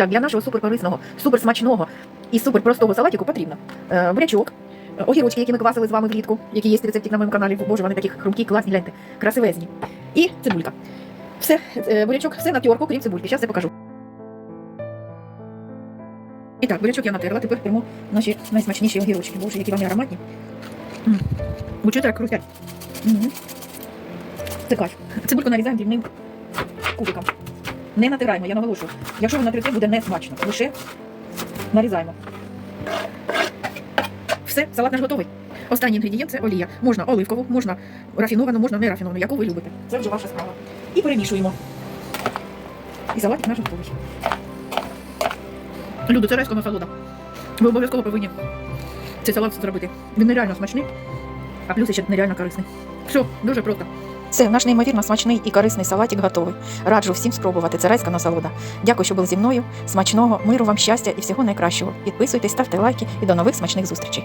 Так, для нашого суперкорисного, суперсмачного і суперпростого салатику потрібно е, бурячок, е, огірочки, які ми квасили з вами влітку, які є рецептик на моєму каналі. Боже, вони такі хрумкі, класні, гляньте, красивезні. І цибулька. Все, е, бурячок, все на терку, крім цибульки. Зараз я покажу. І так, бурячок я натерла, тепер беремо наші найсмачніші огірочки. Боже, які вони ароматні. Ви чуєте, як хрустять? Мгм. Це кайф. Цибульку нарізаємо дрібним кубиком. Не натираємо, я наголошую. Якщо ви натрите, буде не смачно. Лише нарізаємо. Все, салат наш готовий. Останній інгредієнт це олія. Можна оливкову, можна рафіновану, можна не рафіновану, яку ви любите. Це вже ваша справа. І перемішуємо. І салатик наш готовий. Люди, це райська насолода. Ви обов'язково повинні цей салат зробити. Він нереально смачний, а плюс ще нереально корисний. Все, дуже просто. Це наш неймовірно смачний і корисний салатик готовий. Раджу всім спробувати. Це райська насолода. Дякую, що були зі мною. Смачного, миру вам, щастя і всього найкращого. Підписуйтесь, ставте лайки і до нових смачних зустрічей.